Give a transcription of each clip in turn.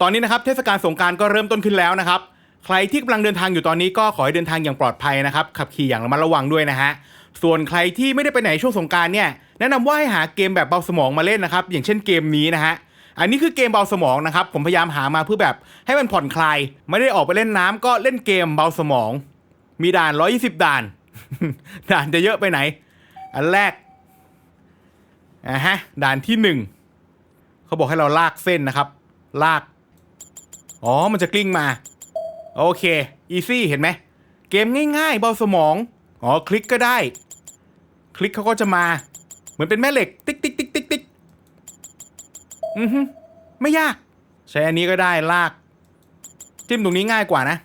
ตอนนี้นะครับเทศกาลสงการก็เริ่มต้นขึ้นแล้วนะครับ ใครที่กำลังเดินทางอยู่ตอนนี้ก็ขอให้เดินทางอย่างปลอดภัยนะครับ ขับขี่อย่างระมัดระวังด้วยนะฮะ ส่วนใครที่ไม่ได้ไปไหนช่วงสงการเนี่ยแนะนำว่าให้หาเกมแบบเบาสมองมาเล่นนะครับ อย่างเช่นเกมนี้นะฮะ อันนี้คือเกมเบาสมองนะครับ ผมพยายามหามาเพื่อแบบให้มันผ่อนคลาย ไม่ได้ออกไปเล่นน้ำก็เล่นเกมเบาสมอง มีด่าน 120 ด่าน ด่านจะเยอะไปไหน อันแรกอะฮะ ด่านที่หนึ่งเขาบอกให้เราลากเส้นนะครับ ลาก อ๋อ มันจะกลิ้งมา โอเค อีซี่ เห็นไหม เกมง่ายๆ เบาสมอง อ๋อ คลิกก็ได้ คลิกเขาก็จะมา เหมือนเป็นแม่เหล็ก ติ๊กติ๊กติ๊กติ๊กติ๊กอือฮึไม่ยาก ใช้อันนี้ก็ได้ลาก จิ้มตรงนี้ง่ายกว่านะ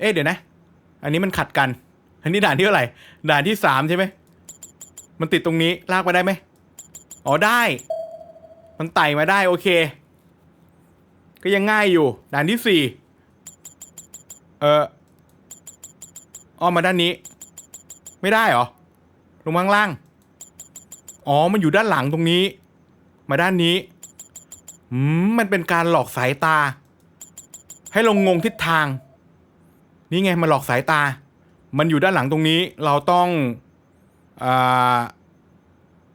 เอ๊ะเดี๋ยวนะ อันนี้มันขัดกัน อันนี้ด่านที่เท่าไหร่ ด่านที่สามใช่ไหม มันติดตรงนี้ลากมาได้ไหม อ๋อได้ มันไต่มาได้โอเค ก็ยังง่ายอยู่ ด่านที่สี่เอออ้อมมาด้านนี้ ไม่ได้เหรอ ลงมาข้างล่าง อ๋อ มันอยู่ด้านหลังตรงนี้ มาด้านนี้อืมมันเป็นการหลอกสายตา ให้ลงงงทิศทาง นี่ไงมันหลอกสายตา มันอยู่ด้านหลังตรงนี้ เราต้องอ่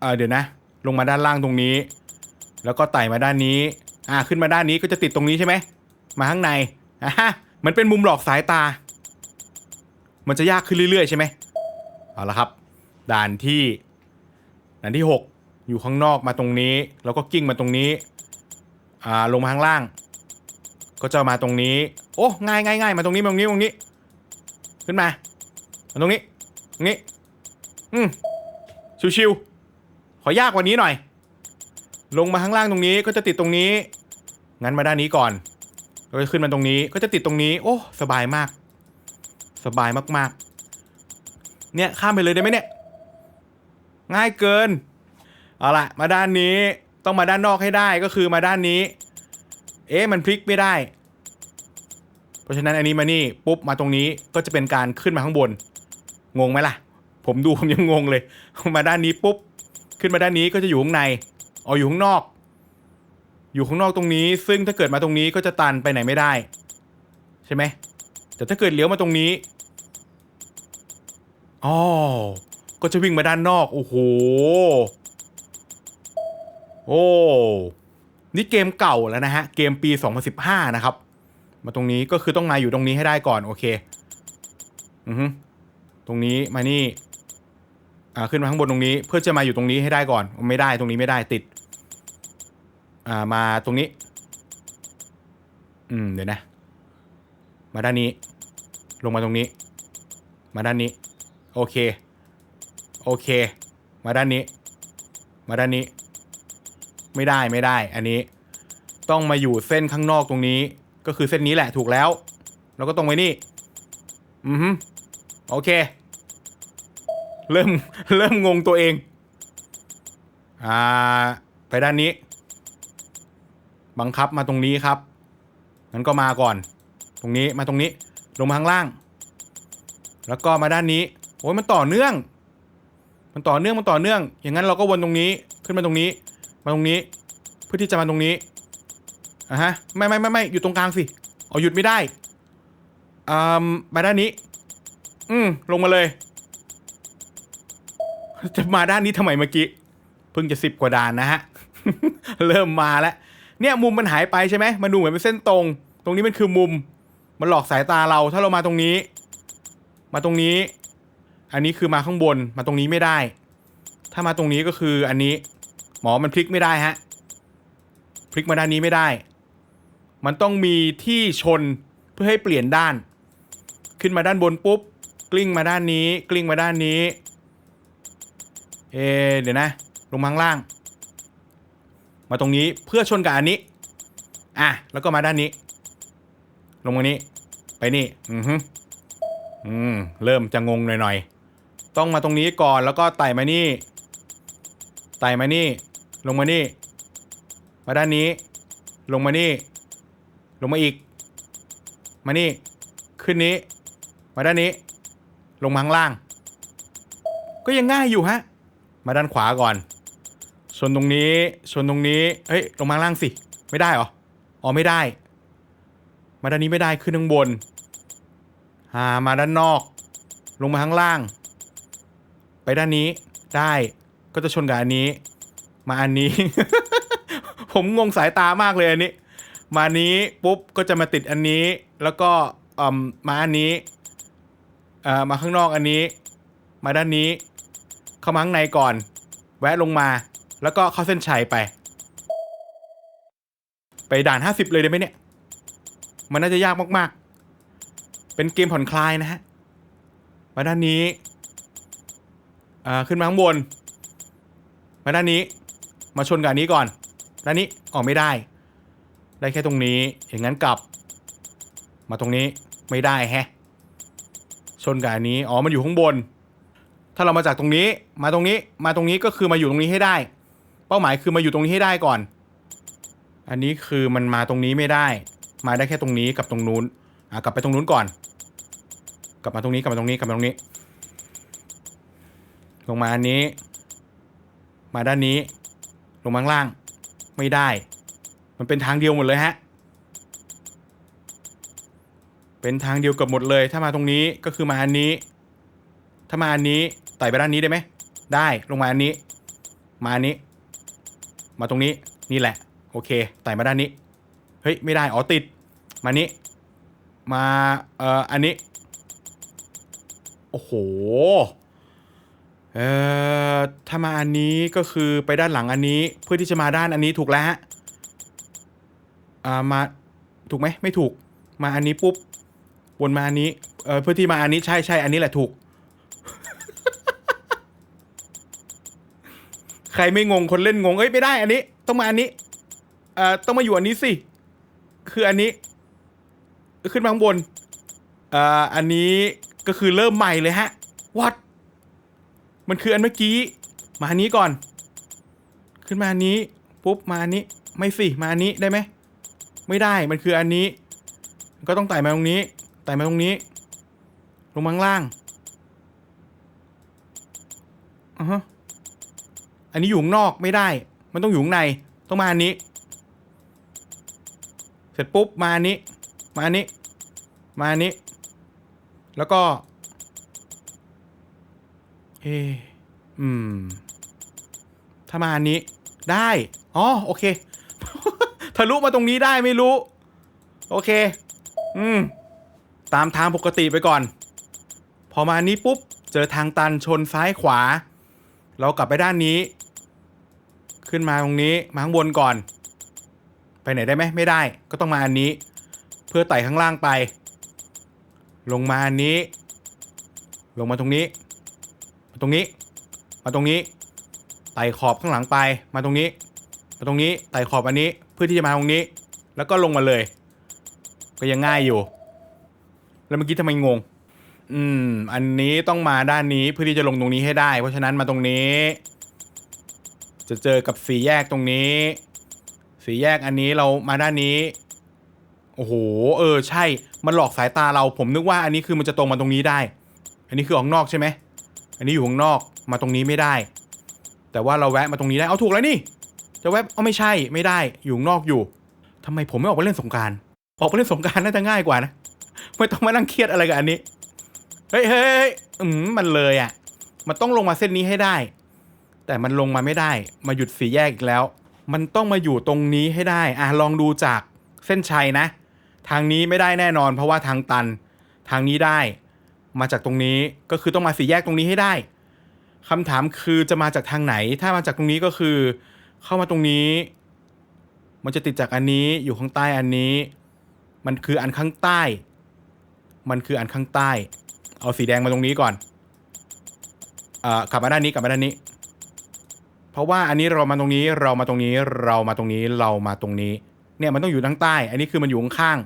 อ่าเดี๋ยวนะ ลงมาด้านล่างตรงนี้ แล้วก็ไต่มาด้านนี้ อ่าขึ้นมาด้านนี้ก็จะติดตรงนี้ใช่ไหมมาข้างในอะฮะมันเป็นมุมหลอกสายตา มันจะยากขึ้นเรื่อยๆใช่ไหมเอาละครับ ด่านที่ด่านที่หกอยู่ข้างนอกมาตรงนี้ แล้วก็กิ้งมาตรงนี้อ่าลงมาข้างล่าง ก็จะมาตรงนี้ โอ้ง่ายง่ายง่ายมาตรงนี้มาตรงนี้ตรงนี้ ขึ้นมามาตรงนี้ตรงนี้ อืมชิวๆขอยากกว่านี้หน่อย ลงมาข้างล่างตรงนี้ก็จะติดตรงนี้ งั้นมาด้านนี้ก่อนแล้วก็ขึ้นมาตรงนี้ก็จะติดตรงนี้ โอ้ สบายมาก สบายมากๆ เนี่ยข้ามไปเลยได้ไหมเนี่ย ง่ายเกิน เอาละมาด้านนี้ต้องมาด้านนอกให้ได้ก็คือมาด้านนี้ เอ๊ะมันพลิกไม่ได้ เพราะฉะนั้นอันนี้มานี่ปุ๊บมาตรงนี้ก็จะเป็นการขึ้นมาข้างบน งงไหมล่ะ ผมดูผมยังงงเลย มาด้านนี้ปุ๊บขึ้นมาด้านนี้ก็จะอยู่ข้างในอ๋ออยู่ข้างนอก อยู่ข้างนอกตรงนี้ ซึ่งถ้าเกิดมาตรงนี้ก็จะตันไปไหนไม่ได้ ใช่ไหมแต่ถ้าเกิดเลี้ยวมาตรงนี้อ๋อก็จะวิ่งมาด้านนอก โอ้โห โอ้นี่เกมเก่าแล้วนะฮะ เกมปี 2015 นะครับ มาตรงนี้ก็คือต้องมาอยู่ตรงนี้ให้ได้ก่อนโอเค อือฮึตรงนี้มานี่ อ่าขึ้นมาข้างบนตรงนี้ เพื่อจะมาอยู่ตรงนี้ให้ได้ก่อน ไม่ได้ตรงนี้ไม่ได้ติด อ่ามาตรงนี้ อืมเดี๋ยวนะ มาด้านนี้ ลงมาตรงนี้ มาด้านนี้ โอเค โอเค มาด้านนี้ มาด้านนี้ ไม่ได้ไม่ได้ อันนี้ ต้องมาอยู่เส้นข้างนอกตรงนี้ ก็คือเส้นนี้แหละถูกแล้ว แล้วก็ตรงไปนี่ อือฮึโอเค เริ่มเริ่มงงตัวเอง อ่า ไปด้านนี้ บังคับมาตรงนี้ครับงั้นก็มาก่อน ตรงนี้มาตรงนี้ ลงมาข้างล่าง แล้วก็มาด้านนี้โอ้ยมันต่อเนื่อง มันต่อเนื่องมันต่อเนื่อง อย่างนั้นเราก็วนตรงนี้ขึ้นมาตรงนี้ มาตรงนี้ เพื่อที่จะมาตรงนี้อะฮะไม่ไม่ไม่ไม่อยู่ตรงกลางสิอ๋อหยุดไม่ได้อ่ามาด้านนี้ อืมลงมาเลย จะมาด้านนี้ทำไมเมื่อกี้เพิ่งจะสิบกว่าด่านนะฮะ เริ่มมาแล้ว เนี่ยมุมมันหายไปใช่ไหมมันดูเหมือนเป็นเส้นตรง ตรงนี้มันคือมุม มันหลอกสายตาเรา ถ้าเรามาตรงนี้ มาตรงนี้ อันนี้คือมาข้างบน มาตรงนี้ไม่ได้ ถ้ามาตรงนี้ก็คืออันนี้ หมอมันพลิกไม่ได้ฮะ พลิกมาด้านนี้ไม่ได้ มันต้องมีที่ชนเพื่อให้เปลี่ยนด้าน ขึ้นมาด้านบนปุ๊บ กลิ้งมาด้านนี้ กลิ้งมาด้านนี้ เอเดี๋ยวนะ ลงมาข้างล่าง มาตรงนี้เพื่อชนกับอันนี้ อะ แล้วก็มาด้านนี้ ลงมานี้ ไปนี่ อือฮึอืม เริ่มจะงงหน่อยๆ ต้องมาตรงนี้ก่อนแล้วก็ไต่มานี่ ไต่มานี่ ลงมานี่ มาด้านนี้ ลงมานี่ ลงมาอีก มานี่ ขึ้นนี้ มาด้านนี้ ลงมาข้างล่าง ก็ยังง่ายอยู่ฮะ มาด้านขวาก่อน ชนตรงนี้ ชนตรงนี้ เฮ้ย ลงมาข้างล่างสิ ไม่ได้เหรอ อ๋อ ไม่ได้ มาด้านนี้ไม่ได้ ขึ้นข้างบนอ่ามาด้านนอก ลงมาข้างล่าง ไปด้านนี้ ได้ ก็จะชนกับอันนี้ มาอันนี้ ผมงงสายตามากเลยอันนี้ มานี้ปุ๊บ ก็จะมาติดอันนี้ แล้วก็อืมมาอันนี้อ่อมาข้างนอกอันนี้ มาด้านนี้ เข้ามาข้างในก่อน แวะลงมา แล้วก็เข้าเส้นชัยไป ไปด่าน50เลยได้ไหมเนี่ย มันน่าจะยากมากๆ เป็นเกมผ่อนคลายนะฮะ มาด้านนี้ อ่า ขึ้นมาข้างบน มาด้านนี้ มาชนกับอันนี้ก่อน ด้านนี้ออกไม่ได้ ได้แค่ตรงนี้ อย่างนั้นกลับ มาตรงนี้ไม่ได้แฮะ ชนกับอันนี้ อ๋อ มันอยู่ข้างบนถ้าเรามาจากตรงนี้มาตรงนี้มาตรงนี้ก็คือมาอยู่ตรงนี้ให้ได้ เป้าหมายคือมาอยู่ตรงนี้ให้ได้ก่อน อันนี้คือมันมาตรงนี้ไม่ได้ มาได้แค่ตรงนี้กับตรงนู้นอะกลับไปตรงนู้นก่อน กลับมาตรงนี้กลับมาตรงนี้กลับมาตรงนี้ ลงมาอันนี้ มาด้านนี้ ลงมาข้างล่าง ไม่ได้ มันเป็นทางเดียวหมดเลยฮะ เป็นทางเดียวกับหมดเลย ถ้ามาตรงนี้ก็คือมาอันนี้ ถ้ามาอันนี้ไต่ไปด้านนี้ได้ไหมได้ ลงมาอันนี้ มาอันนี้ มาตรงนี้นี่แหละ โอเคไต่มาด้านนี้ เฮ้ย ไม่ได้ อ๋อติด มานี้ มาเอ่ออันนี้ โอ้โหเอ่อถ้ามาอันนี้ก็คือไปด้านหลังอันนี้ เพื่อที่จะมาด้านอันนี้ถูกแล้วฮะอ่ามาถูกไหมไม่ถูก มาอันนี้ปุ๊บวนมาอันนี้เอ่อเพื่อที่มาอันนี้ใช่ใช่อันนี้แหละถูก ใครไม่งงคนเล่นงงเอ้ยไม่ได้อันนี้ ต้องมาอันนี้เอ่อต้องมาอยู่อันนี้สิ คืออันนี้ ขึ้นมาข้างบนเอ่ออันนี้ก็คือเริ่มใหม่เลยฮะ what มันคืออันเมื่อกี้ มาอันนี้ก่อน ขึ้นมาอันนี้ปุ๊บมาอันนี้ ไม่สิมาอันนี้ได้ไหมไม่ได้มันคืออันนี้ ก็ต้องไต่มาตรงนี้ไต่มาตรงนี้ ลงมาข้างล่างอ่าฮะ อันนี้อยู่ข้างนอกไม่ได้ มันต้องอยู่ข้างใน ต้องมาอันนี้ เสร็จปุ๊บมาอันนี้ มาอันนี้ มาอันนี้ แล้วก็เอออืม ถ้ามาอันนี้ ได้ อ๋อ โอเค ทะลุมาตรงนี้ได้ไม่รู้ โอเค อืม ตามทางปกติไปก่อน พอมาอันนี้ปุ๊บ เจอทางตันชนซ้ายขวา เรากลับไปด้านนี้ ขึ้นมาตรงนี้มาข้างบนก่อน ไปไหนได้ไหมไม่ได้ ก็ต้องมาอันนี้ เพื่อไต่ข้างล่างไป ลงมาอันนี้ ลงมาตรงนี้ มาตรงนี้ มาตรงนี้ ไต่ขอบข้างหลังไป มาตรงนี้ มาตรงนี้ไต่ขอบอันนี้เพื่อที่จะมาตรงนี้ แล้วก็ลงมาเลย ก็ยังง่ายอยู่ แล้วเมื่อกี้ทำไมงงอืม อันนี้ต้องมาด้านนี้เพื่อที่จะลงตรงนี้ให้ได้ เพราะฉะนั้นมาตรงนี้ จะเจอกับสี่แยกตรงนี้ สี่แยกอันนี้เรามาด้านนี้ โอ้โห เออ ใช่ มันหลอกสายตาเรา ผมนึกว่าอันนี้คือมันจะตรงมาตรงนี้ได้ อันนี้คือออกข้างนอกใช่ไหม อันนี้อยู่ข้างนอก มาตรงนี้ไม่ได้ แต่ว่าเราแวะมาตรงนี้ได้ เอาถูกแล้วนี่ จะแวะ เอาไม่ใช่ ไม่ได้ อยู่ข้างนอกอยู่ทำไมผมไม่ออกไปเล่นสงการ ออกไปเล่นสงการน่าจะง่ายกว่านะ ไม่ต้องมานั่งเครียดอะไรกับอันนี้ เฮ้ยเฮ้ยเฮ้ยอืมมันเลยอะ มันต้องลงมาเส้นนี้ให้ได้ แต่มันลงมาไม่ได้ มาหยุดสีแยกอีกแล้ว มันต้องมาอยู่ตรงนี้ให้ได้อะลองดูจากเส้นชัยนะ ทางนี้ไม่ได้แน่นอน เพราะว่าทางตัน ทางนี้ได้ มาจากตรงนี้ก็คือต้องมาสีแยกตรงนี้ให้ได้คำถามคือจะมาจากทางไหน ถ้ามาจากตรงนี้ก็คือ เข้ามาตรงนี้ มันจะติดจากอันนี้อยู่ข้างใต้อันนี้ มันคืออันข้างใต้ มันคืออันข้างใต้ เอาสีแดงมาตรงนี้ก่อนอ่อกลับมาด้านนี้กลับมาด้านนี้ เพราะว่าอันนี้เรามาตรงนี้เรามาตรงนี้เรามาตรงนี้เรามาตรงนี้ เนี่ยมันต้องอยู่ทางใต้ อันนี้คือมันอยู่ข้าง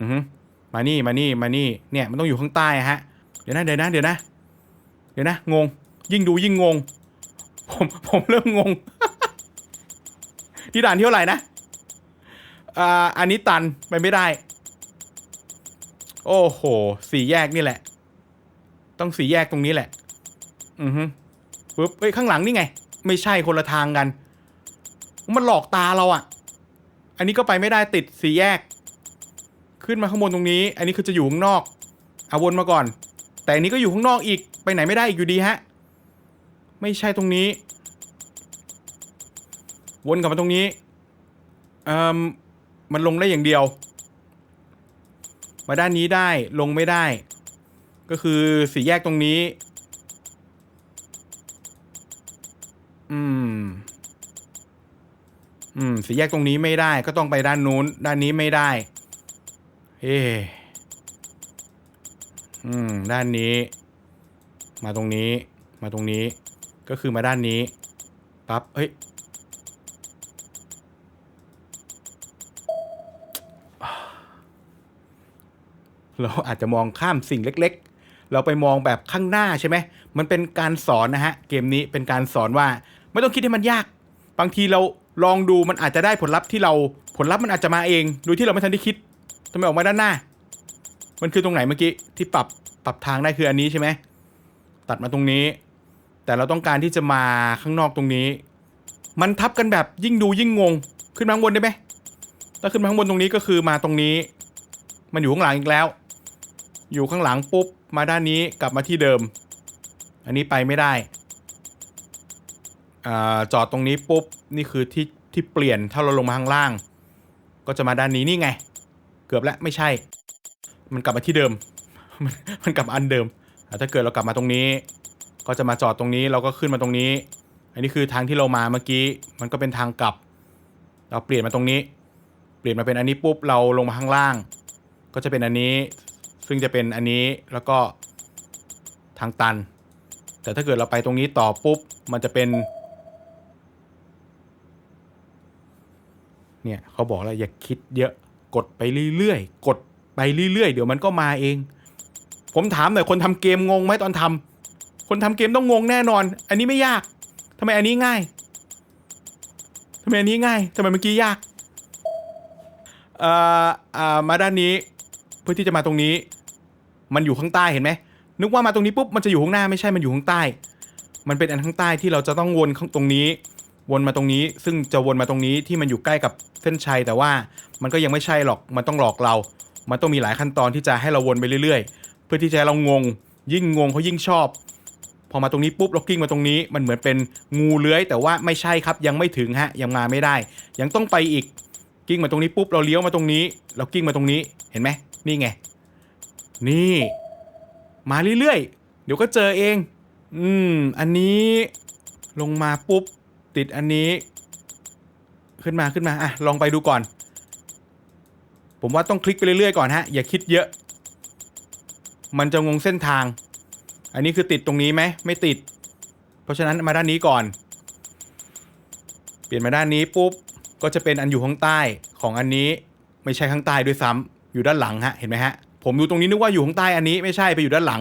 อือมานี่มานี่มานี่เนี่ยมันต้องอยู่ข้างใต้ฮะเดี๋ยวนะเดี๋ยวนะเดี๋ยวนะเดี๋ยวนะงง ยิ่งดูยิ่งงง ผมผมเริ่มงงที่ด่านที่เท่าไหร่นะอ่าอันนี้ตันไปไม่ได้ โอ้โหสี่แยกนี่แหละ ต้องสี่แยกตรงนี้แหละ อือฮึปึ๊บเอ้ยข้างหลังนี่ไง ไม่ใช่คนละทางกัน มันหลอกตาเราอะอันนี้ก็ไปไม่ได้ติดสี่แยก ขึ้นมาข้างบนตรงนี้ อันนี้คือจะอยู่ข้างนอกเอาวนมาก่อน แต่อันนี้ก็อยู่ข้างนอกอีกไปไหนไม่ได้อีกอยู่ดีฮะ ไม่ใช่ตรงนี้ วนกลับมาตรงนี้เอ่มมันลงได้อย่างเดียว มาด้านนี้ได้ลงไม่ได้ ก็คือสี่แยกตรงนี้ อืม อืมสี่แยกตรงนี้ไม่ได้ ก็ต้องไปด้านนู้น ด้านนี้ไม่ได้เฮ้อืม ด้านนี้ มาตรงนี้ มาตรงนี้ ก็คือมาด้านนี้ปั๊บเฮ้ยเราอาจจะมองข้ามสิ่งเล็ก ๆ เราไปมองแบบข้างหน้าใช่ไหม มันเป็นการสอนนะฮะ เกมนี้เป็นการสอนว่า ไม่ต้องคิดให้มันยาก บางทีเราลองดูมันอาจจะได้ผลลัพธ์ที่เราผลลัพธ์มันอาจจะมาเองโดยที่เราไม่ทันได้คิดทำไมออกมาด้านหน้า มันคือตรงไหนเมื่อกี้ที่ปรับปรับทางได้คืออันนี้ใช่ไหมตัดมาตรงนี้ แต่เราต้องการที่จะมาข้างนอกตรงนี้ มันทับกันแบบยิ่งดูยิ่งงง ขึ้นมาข้างบนได้ไหมถ้าขึ้นมาข้างบนตรงนี้ก็คือมาตรงนี้ มันอยู่ข้างหลังอีกแล้ว อยู่ข้างหลังปุ๊บมาด้านนี้กลับมาที่เดิม อันนี้ไปไม่ได้ จอดตรงนี้ปุ๊บ นี่คือที่ที่เปลี่ยนถ้าเราลงมาข้างล่าง ก็จะมาด้านนี้นี่ไง เกือบแล้วไม่ใช่ มันกลับมาที่เดิมมันมันกลับอันเดิม ถ้าเกิดเรากลับมาตรงนี้ ก็จะมาจอดตรงนี้เราก็ขึ้นมาตรงนี้ อันนี้คือทางที่เรามาเมื่อกี้ มันก็เป็นทางกลับ เราเปลี่ยนมาตรงนี้ เปลี่ยนมาเป็นอันนี้ปุ๊บเราลงมาข้างล่าง ก็จะเป็นอันนี้ ซึ่งจะเป็นอันนี้แล้วก็ทางตัน แต่ถ้าเกิดเราไปตรงนี้ต่อปุ๊บ มันจะเป็น เนี่ยเขาบอกแล้วอย่าคิดเยอะกดไปเรื่อยๆ กดไปเรื่อยๆ เดี๋ยวมันก็มาเอง ผมถามหน่อยคนทำเกมงงไหมตอนทำคนทำเกมต้องงงแน่นอน อันนี้ไม่ยากทำไมอันนี้ง่ายทำไมอันนี้ง่ายทำไมเมื่อกี้ยากเอ่ออ่ามาด้านนี้เพื่อที่จะมาตรงนี้ มันอยู่ข้างใต้เห็นไหมนึกว่ามาตรงนี้ปุ๊บมันจะอยู่ข้างหน้าไม่ใช่มันอยู่ข้างใต้ มันเป็นอันข้างใต้ที่เราจะต้องวนข้างตรงนี้ วนมาตรงนี้ ซึ่งจะวนมาตรงนี้ที่มันอยู่ใกล้กับเส้นชัย แต่ว่ามันก็ยังไม่ใช่หรอกมันต้องหลอกเรา มันต้องมีหลายขั้นตอนที่จะให้เราวนไปเรื่อยๆ เพื่อที่จะเรางง ยิ่งงงเขายิ่งชอบ พอมาตรงนี้ปุ๊บเรากิ้งมาตรงนี้ มันเหมือนเป็นงูเลื้อย แต่ว่าไม่ใช่ครับยังไม่ถึงฮะยังมาไม่ได้ ยังต้องไปอีกกิ้งมาตรงนี้ปุ๊บเราเลี้ยวมาตรงนี้ เรากิ้งมาตรงนี้เห็นไหมนี่ไง นี่ มาเรื่อยๆเดี๋ยวก็เจอเอง อืม อันนี้ลงมาปุ๊บ ติดอันนี้ ขึ้นมาขึ้นมาอะลองไปดูก่อน ผมว่าต้องคลิกไปเรื่อยๆก่อนฮะ อย่าคิดเยอะ มันจะงงเส้นทาง อันนี้คือติดตรงนี้ไหมไม่ติด เพราะฉะนั้นมาด้านนี้ก่อน เปลี่ยนมาด้านนี้ปุ๊บก็จะเป็นอันอยู่ข้างใต้ของอันนี้ไม่ใช่ข้างใต้ด้วยซ้ำอยู่ด้านหลังฮะเห็นไหมฮะผมดูตรงนี้นึกว่าอยู่ข้างใต้อันนี้ไม่ใช่ไปอยู่ด้านหลัง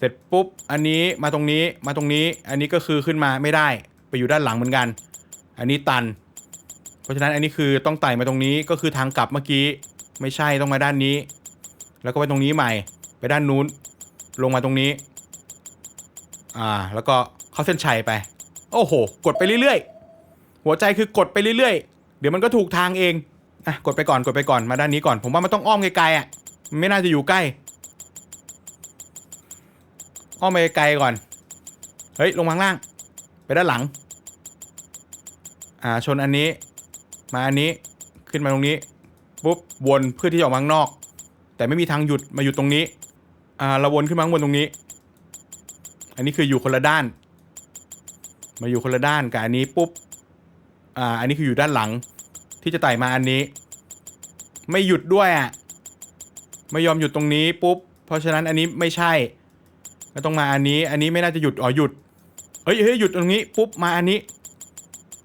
เสร็จปุ๊บ อันนี้มาตรงนี้มาตรงนี้ อันนี้ก็คือขึ้นมาไม่ได้ไปอยู่ด้านหลังเหมือนกัน อันนี้ตัน เพราะฉะนั้นอันนี้คือต้องไต่มาตรงนี้ก็คือทางกลับเมื่อกี้ ไม่ใช่ต้องมาด้านนี้ แล้วก็ไปตรงนี้ใหม่ ไปด้านนู้น ลงมาตรงนี้ อ่า แล้วก็เข้าเส้นชัยไป โอ้โห กดไปเรื่อยๆ หัวใจคือกดไปเรื่อยๆ เดี๋ยวมันก็ถูกทางเองอะกดไปก่อนกดไปก่อนมาด้านนี้ก่อน ผมว่ามันต้องอ้อมไกลๆอะไม่น่าจะอยู่ใกล้ อ้อมไปไกลก่อน เฮ้ย ลงมาข้างล่าง ไปด้านหลัง อ่าชนอันนี้ มาอันนี้ขึ้นมาตรงนี้ปุ๊บวนเพื่อที่จะออกมาข้างนอก แต่ไม่มีทางหยุดมาหยุดตรงนี้ อ่าเราวนขึ้นมาข้างบนตรงนี้ อันนี้คืออยู่คนละด้าน มาอยู่คนละด้านกับอันนี้ปุ๊บอ่าอันนี้คืออยู่ด้านหลัง ที่จะไต่มาอันนี้ ไม่หยุดด้วยอะไม่ยอมหยุดตรงนี้ปุ๊บเพราะฉะนั้นอันนี้ไม่ใช่ ก็ต้องมาอันนี้ อันนี้ไม่น่าจะหยุดอ๋อหยุดเฮ้ยเฮ้ยหยุดตรงนี้ปุ๊บมาอันนี้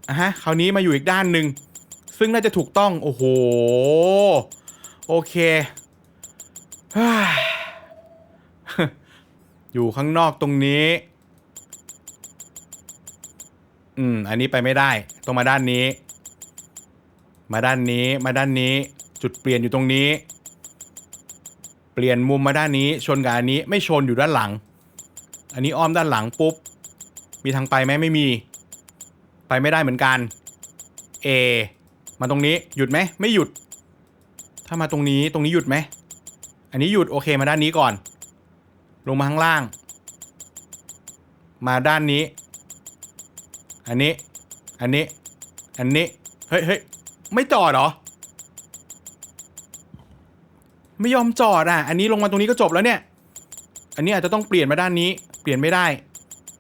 อะฮะคราวนี้มาอยู่อีกด้านหนึ่งซึ่งน่าจะถูกต้องโอ้โหโอเคอยู่ข้างนอกตรงนี้ อืม อันนี้ไปไม่ได้ ต้องมาด้านนี้ มาด้านนี้ มาด้านนี้ จุดเปลี่ยนอยู่ตรงนี้ เปลี่ยนมุมมาด้านนี้ ชนกับอันนี้ ไม่ชนอยู่ด้านหลัง อันนี้อ้อมด้านหลังปุ๊บ มีทางไปไหมไม่มี ไปไม่ได้เหมือนกัน A มาตรงนี้หยุดไหมไม่หยุด ถ้ามาตรงนี้ตรงนี้หยุดไหม อันนี้หยุดโอเคมาด้านนี้ก่อน ลงมาข้างล่าง มาด้านนี้ อันนี้ อันนี้ อันนี้ เฮ้ยเฮ้ยไม่จอดเหรอ ไม่ยอมจอดอะ อันนี้ลงมาตรงนี้ก็จบแล้วเนี่ย อันนี้อาจจะต้องเปลี่ยนมาด้านนี้ เปลี่ยนไม่ได้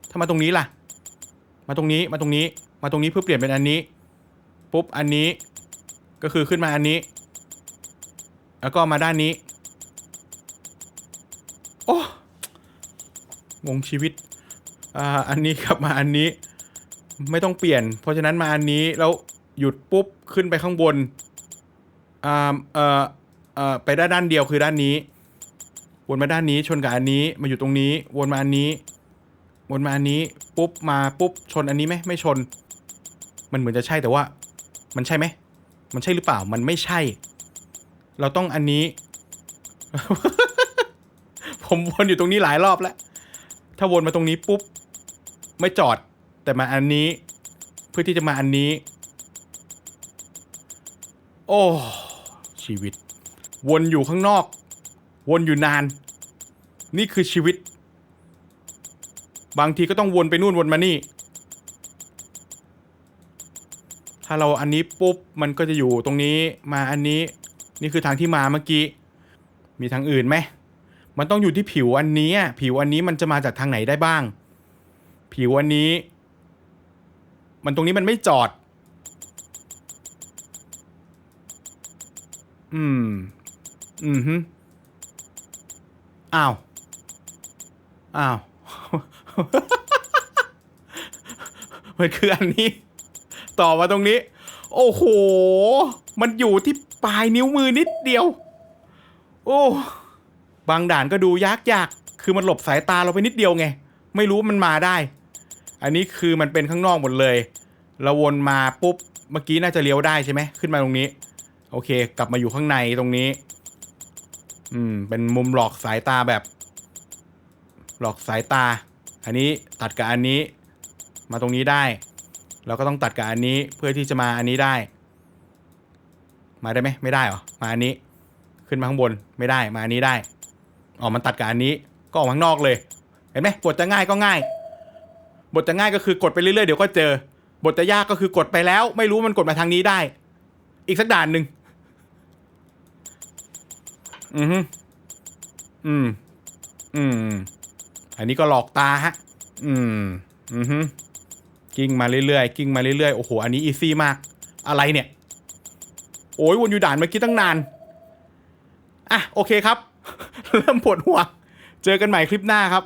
ถ้ามาตรงนี้ล่ะ มาตรงนี้ มาตรงนี้ มาตรงนี้เพื่อเปลี่ยนเป็นอันนี้ ปุ๊บ อันนี้ ก็คือขึ้นมาอันนี้ แล้วก็มาด้านนี้ โอ้งงชีวิต อ่า อันนี้กลับมาอันนี้ ไม่ต้องเปลี่ยน เพราะฉะนั้นมาอันนี้ แล้วหยุดปุ๊บ ขึ้นไปข้างบน อ่า เอ่อ เอ่อ ไปด้านด้านเดียวคือด้านนี้ วนมาด้านนี้ชนกับอันนี้มาอยู่ตรงนี้ วนมาอันนี้ วนมาอันนี้ปุ๊บมาปุ๊บชนอันนี้ไหมไม่ชน มันเหมือนจะใช่แต่ว่า มันใช่ไหมมันใช่หรือเปล่ามันไม่ใช่ เราต้องอันนี้ ผมวนอยู่ตรงนี้หลายรอบแล้ว ถ้าวนมาตรงนี้ปุ๊บไม่จอด แต่มาอันนี้ เพื่อที่จะมาอันนี้ โอ้ชีวิต วนอยู่ข้างนอก วนอยู่นาน นี่คือชีวิต บางทีก็ต้องวนไปนู่นวนมานี่ ถ้าเราอันนี้ปุ๊บมันก็จะอยู่ตรงนี้มาอันนี้ นี่คือทางที่มาเมื่อกี้ มีทางอื่นไหมมันต้องอยู่ที่ผิวอันนี้ ผิวอันนี้มันจะมาจากทางไหนได้บ้าง ผิวอันนี้ มันตรงนี้มันไม่จอด อืม อืมฮึ อ้าว อ้าว มันคืออันนี้ ต่อมาตรงนี้ โอ้โห มันอยู่ที่ปลายนิ้วมือนิดเดียว โอ้ บางด่านก็ดูยากยากๆคือมันหลบสายตาเราไปนิดเดียวไง ไม่รู้ว่ามันมาได้ อันนี้คือมันเป็นข้างนอกหมดเลย เราวนมาปุ๊บ เมื่อกี้น่าจะเลี้ยวได้ใช่ไหม ขึ้นมาตรงนี้ โอเค กลับมาอยู่ข้างในตรงนี้ อืม เป็นมุมหลอกสายตาแบบ หลอกสายตา อันนี้ตัดกับอันนี้ มาตรงนี้ได้ เราก็ต้องตัดกับอันนี้เพื่อที่จะมาอันนี้ได้ มาได้ไหมไม่ได้เหรอ มาอันนี้ ขึ้นมาข้างบนไม่ได้ มาอันนี้ได้ ออกมันตัดกับอันนี้ ก็ออกข้างนอกเลย เห็นไหมบทจะง่ายก็ง่าย บทจะง่ายก็คือกดไปเรื่อยๆเดี๋ยวก็เจอ บทจะยากก็คือกดไปแล้ว ไม่รู้มันกดมาทางนี้ได้ อีกสักด่านหนึ่ง อืมฮึอืม อืม อันนี้ก็หลอกตาฮะ อืม อืมฮึกิ้งมาเรื่อยๆกิ้งมาเรื่อยๆ โอ้โห อันนี้อีซี่มาก อะไรเนี่ย โอ้ยวนอยู่ด่านเมื่อกี้ตั้งนาน อะ โอเคครับ เริ่มปวดหัว เจอกันใหม่คลิปหน้าครับ